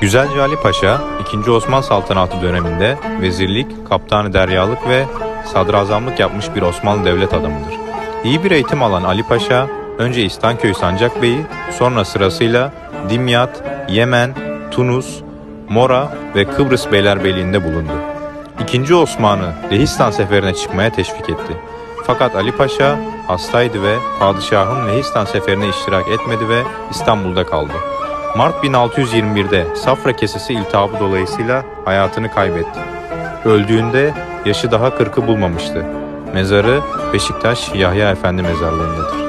Güzelce Ali Paşa, 2. Osman Saltanatı döneminde vezirlik, kaptanı deryalık ve sadrazamlık yapmış bir Osmanlı devlet adamıdır. İyi bir eğitim alan Ali Paşa, önce İstanköy Sancak Bey'i, sonra sırasıyla Dimyat, Yemen, Tunus, Mora ve Kıbrıs Beylerbeyliğinde bulundu. İkinci Osman'ı Lehistan seferine çıkmaya teşvik etti. Fakat Ali Paşa hastaydı ve padişahın Lehistan seferine iştirak etmedi ve İstanbul'da kaldı. Mart 1621'de safra kesesi iltihabı dolayısıyla hayatını kaybetti. Öldüğünde yaşı daha kırkı bulmamıştı. Mezarı Beşiktaş Yahya Efendi mezarlığındadır.